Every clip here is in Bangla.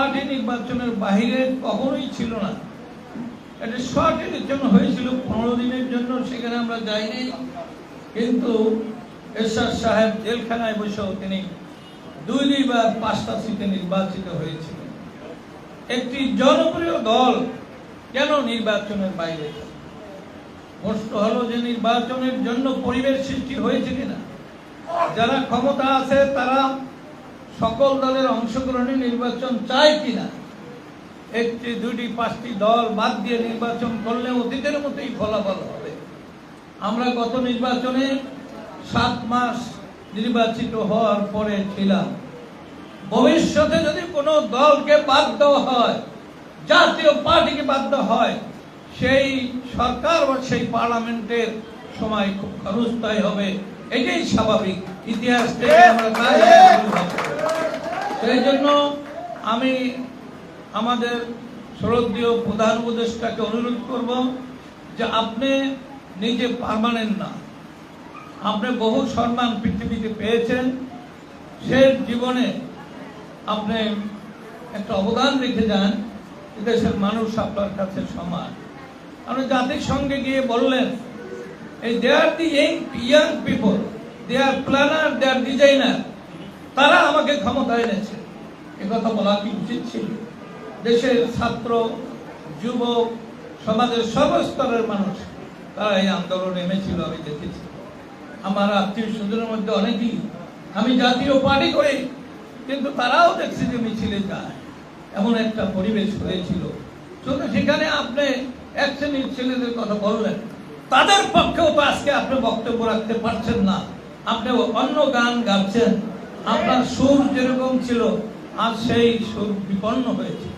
পার্টি নির্বাচনের বাহিরে কখনোই ছিল না। এটা শর্টের জন্য হয়েছিল, পনেরো দিনের জন্য, সেখানে আমরা যাইনি। কিন্তু এরশাদ সাহেব জেলখানায় বসেও তিনি দুই দুইবার পাঁচটা সিটে নির্বাচিত হয়েছিলেন। একটি জনপ্রিয় দল কেন নির্বাচনের বাইরে প্রশ্ন হলো যে নির্বাচনের জন্য পরিবেশ সৃষ্টি হয়েছে কিনা? যারা ক্ষমতা আছে তারা সকল দলের অংশগ্রহণে নির্বাচন চায় কিনা? একটি দুটি পাঁচটি দল বাদ দিয়ে নির্বাচন করলে অতীতের মতোই ফলাফল হবে। আমরা গত নির্বাচনে সাত মাস নির্বাচিত হওয়ার পরে ছিলাম। ভবিষ্যতে যদি কোনো দলকে দেওয়া হয়, জাতীয় পার্টিকে দেওয়া হয়, সেই সরকার বা সেই পার্লামেন্টের সময় খুব খরচতাই হবে। এটাই স্বাভাবিক। ইতিহাস থেকে আমরা সেই জন্য আমি আমাদের শরদীয় প্রধান উপদেষ্টাকে অনুরোধ করব যে আপনি নিজে পারমানেন্ট না। আপনি বহু সম্মান পৃথিবীতে পেয়েছেন। সে জীবনে আপনি একটা অবদান রেখে যান। দেশের মানুষ আপনার কাছে সমান। আপনি জাতির সঙ্গে গিয়ে বললেন এই they are the young people they are planner they are designer তারা আমাকে ক্ষমতায় এনেছে। কথা বলা কি উচিত ছিল? দেশের ছাত্র, যুবক, সমাজের সর্বস্তরের মানুষ, তারা এই আন্দোলনে নেমেছিল, আমি দেখেছি। আমার আত্মীয় স্বজনের মধ্যে অনেকেই, আমি জাতীয় পার্টি করি, কিন্তু তারাও দেখছি যে মিছিলে যায়। এমন একটা পরিবেশ হয়েছিল। সেখানে আপনি এক শ্রেণির ছেলেদের কথা বললেন তাদের পক্ষেও তো আজকে আপনি বক্তব্য রাখতে পারছেন না। আপনি অন্য গান গাচ্ছেন আপনার সুর যেরকম ছিল আর সেই সুর বিপন্ন হয়েছে।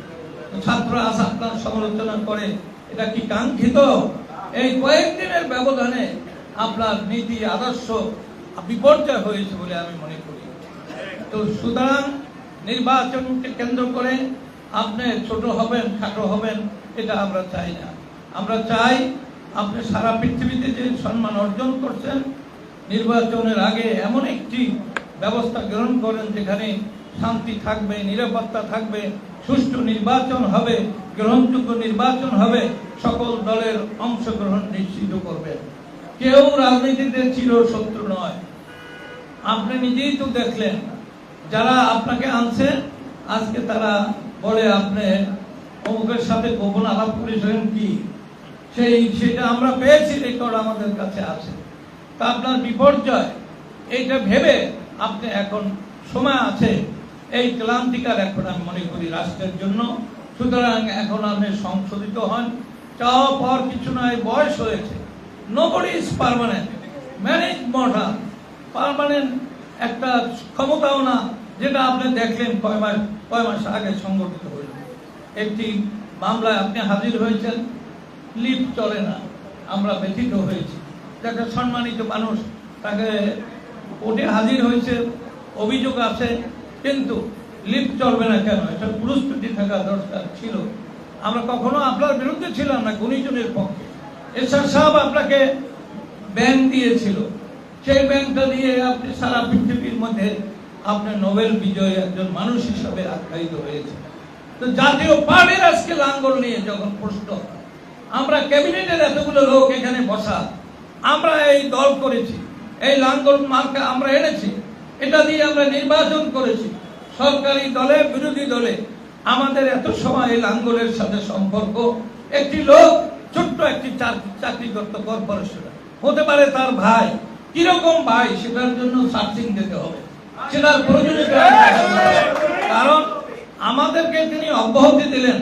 ছাত্র আজ আপনার সমালোচনা করে, এটা কি কাঙ্ক্ষিত? এই কয়েকদিনের ব্যবধানে আপনার নীতি, আদর্শ বিপর্যয় হয়েছে বলে আমি মনে করি। তো সুতরাং নির্বাচনকে কেন্দ্র করে আপনি ছোট হবেন, খাটো হবেন, এটা আমরা চাই না। আমরা চাই আপনি সারা পৃথিবীতে যে সম্মান অর্জন করছেন, নির্বাচনের আগে এমন একটি ব্যবস্থা গ্রহণ করেন যেখানে শান্তি থাকবে, নিরাপত্তা থাকবে, সুষ্ঠু নির্বাচন হবে, গ্রহণযোগ্য নির্বাচন হবে, সকল দলের অংশগ্রহণ নিশ্চিত করবেন। কেউ রাজনীতিতে চির শত্রু নয়। আপনি নিজেই তো দেখলেন, যারা আপনাকে আনছে, আজকে তারা বলে আপনি অমুকের সাথে গোপন আলাপ করেছিলেন কি? সেই সেটা আমরা পেয়েছি রেকর্ড আমাদের কাছে আছে। তা আপনার বিপর্যয়, এইটা ভেবে আপনি এখন সময় আছে, এই ক্লান্তিকার এখন আমি মনে করি রাষ্ট্রের জন্য। সুতরাং এখন আপনি সংশোধিত হন। চাওয়া পাওয়ার কিছু নয়, বয়স হয়েছে। Nobody is permanent manage modern permanent একটা ক্ষমতাও না, যেটা আপনি দেখলেন কয় মাস কয় মাস আগে সংগঠিত হয়েছে একটি মামলায় আপনি হাজির হয়েছেন। লিফট চলে না, আমরা ব্যথিত হয়েছি। যাকে সম্মানিত মানুষ তাকে কোর্টে হাজির হয়েছে, অভিযোগ আছে, কিন্তু লিফট চলবে না কেন? এটা প্রস্তুতি থাকা দরকার ছিল। আমরা কখনো আপনার বিরুদ্ধে ছিলাম না, গুণীজনের পক্ষে। এরশাদ সাহেব আপনাকে ব্যাংক দিয়েছিল। সেই ব্যাংকটা দিয়ে আপনি সারা পৃথিবীর মধ্যে আপনার নোবেল বিজয়ী একজন মানুষ হিসাবে আখ্যায়িত হয়েছে। তো জাতীয় পার্টির আজকে লাঙ্গল নিয়ে যখন প্রশ্ন আমরা ক্যাবিনেটের এতগুলো লোক এখানে বসা, আমরা এই দল করেছি, এই লাঙ্গল মার্কা আমরা এনেছি, এটা দিয়ে আমরা নির্বাচন করেছি। সরকারি দলে, বিরোধী দলে, আমাদের এত সময় এই লাঙ্গলের সাথে সম্পর্ক। একটি লোক, ছোট্ট একটি চাক- চাকরি করত কর্পোরেশনে, হতে পারে তার ভাই, কীরকম ভাই, সেটার জন্য সার্চিং দিতে হবে। সেটার কারণ আমাদেরকে তিনি অব্যাহতি দিলেন,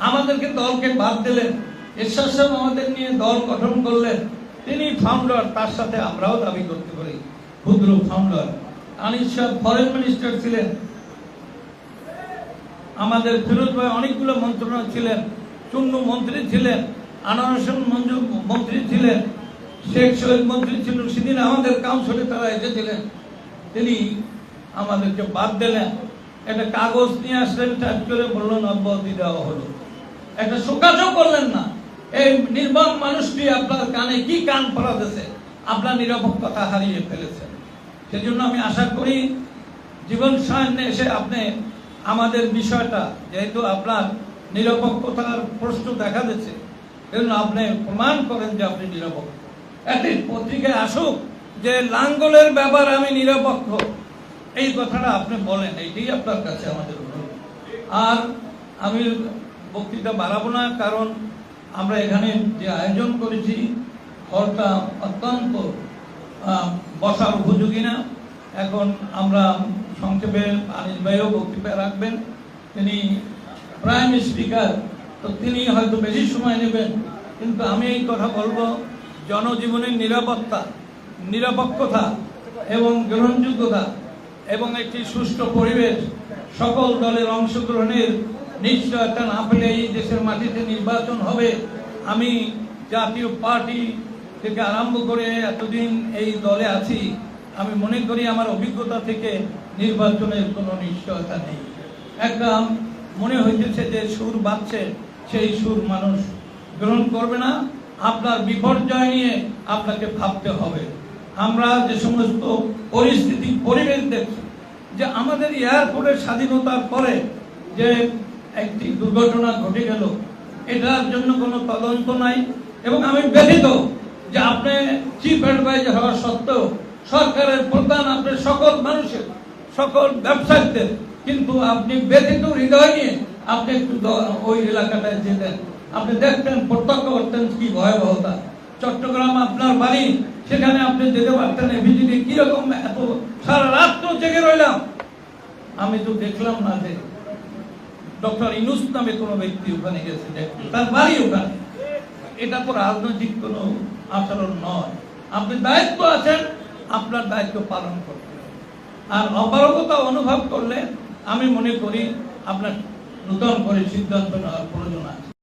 আমাদেরকে দলকে বাদ দিলেন। এরশাদ সাহেব আমাদের নিয়ে দল গঠন করলেন। তিনি ফাউন্ডার, তার সাথে আমরাও দাবি করতে পারি। ক্ষুদ্র ফাউন্ডার, আনিস সাহেব ফরেন মিনিস্টার ছিলেন। আমাদের ফিরোজ ভাই অনেকগুলো মন্ত্রণালয় ছিলেন। চুন্নু মন্ত্রী ছিলেন আনোয়ার হোসেন মঞ্জু মন্ত্রী ছিলেন, শেখ শহীদ মন্ত্রী ছিলেন, সেদিন আমাদের কাউন্সিলে তারা এসেছিলেন। তিনি আমাদেরকে বাদ দিলেন। একটা কাগজ নিয়ে আসলেন টাইপ করে বললেন, অব্যাহতি দেওয়া হলো। একটা শোকাজও করলেন না। এই নির্বাক মানুষটি আপনার কানে কি কান পড়াতেছে আপনার নিরাপত্তা হারিয়ে ফেলেছেন সেজন্য আমি আশা করি জীবন সায়নে এসে আপনি আমাদের বিষয়টা, যেহেতু আপনার নিরপেক্ষতার প্রশ্ন দেখা দিচ্ছে এজন্য আপনি প্রমাণ করেন যে আপনি নিরপেক্ষ। একটি পত্রিকায় আসুক যে লাঙ্গলের ব্যাপার আমি নিরপেক্ষ। এই কথাটা আপনি বলেন, এইটাই আপনার কাছে আমাদের অনুরোধ। আর আমি বক্তৃতা বাড়াবো না, কারণ আমরা এখানে যে আয়োজন করেছি হলটা অত্যন্ত বসার উপযোগী না। এখন আমরা সংক্ষেপে আনিস ভাইও বক্তৃতা রাখবেন। তিনি প্রাইম স্পিকার, তো তিনি হয়তো বেশি সময় নেবেন। কিন্তু আমি এই কথা বলব, জনজীবনের নিরাপত্তা, নিরপেক্ষতা এবং গ্রহণযোগ্যতা এবং একটি সুষ্ঠু পরিবেশ সকল দলের অংশগ্রহণের নিশ্চয়তা না পেলে এই দেশের মাটিতে নির্বাচন হবে। আমি জাতীয় পার্টি থেকে আরম্ভ করে এতদিন এই দলে আছি। আমি মনে করি আমার অভিজ্ঞতা থেকে নির্বাচনের কোনো নিশ্চয়তা নেই। একটা মনে হইতেছে যে সুর বাজছে, সেই সুর মানুষ গ্রহণ করবে না। আপনার বিপর্যয় নিয়ে আপনাকে ভাবতে হবে। আমরা যে সমস্ত পরিস্থিতি, পরিবেশ দেখছি, যে আমাদের এয়ারপোর্টের স্বাধীনতার পরে যে একটি দুর্ঘটনা ঘটে গেল। এটার জন্য কোনো তদন্ত নাই এবং আমি ব্যথিত যে আপনি চিফ অ্যাডভাইজার হওয়া সত্ত্বেও সরকারের প্রধান আপনি সকল মানুষের, সকল ব্যবসায়ীদের, কিন্তু আপনি ব্যথিত হৃদয় নিয়ে আপনি একটু ওই এলাকাটায় যেতেন। আপনি দেখতেন, প্রত্যক্ষ করতেন কি ভয়াবহতা। চট্টগ্রাম আপনার বাড়ি, সেখানে আপনি যেতে পারতেন এভিজিটি কীরকম এত সারা রাত তো জেগে রইলাম। আমি তো দেখলাম না যে ডক্টর ইনুস নামে কোনো ব্যক্তি ওখানে গেছে তার বাড়ি ওখানে। এটা তো রাজনৈতিক কোনো আচরণ নয়। আপনি দায়িত্ব আছেন, আপনার দায়িত্ব পালন করতে আর অপারগতা অনুভব করলে আমি মনে করি আপনার নূতন করে সিদ্ধান্ত নেওয়ার প্রয়োজন আছে।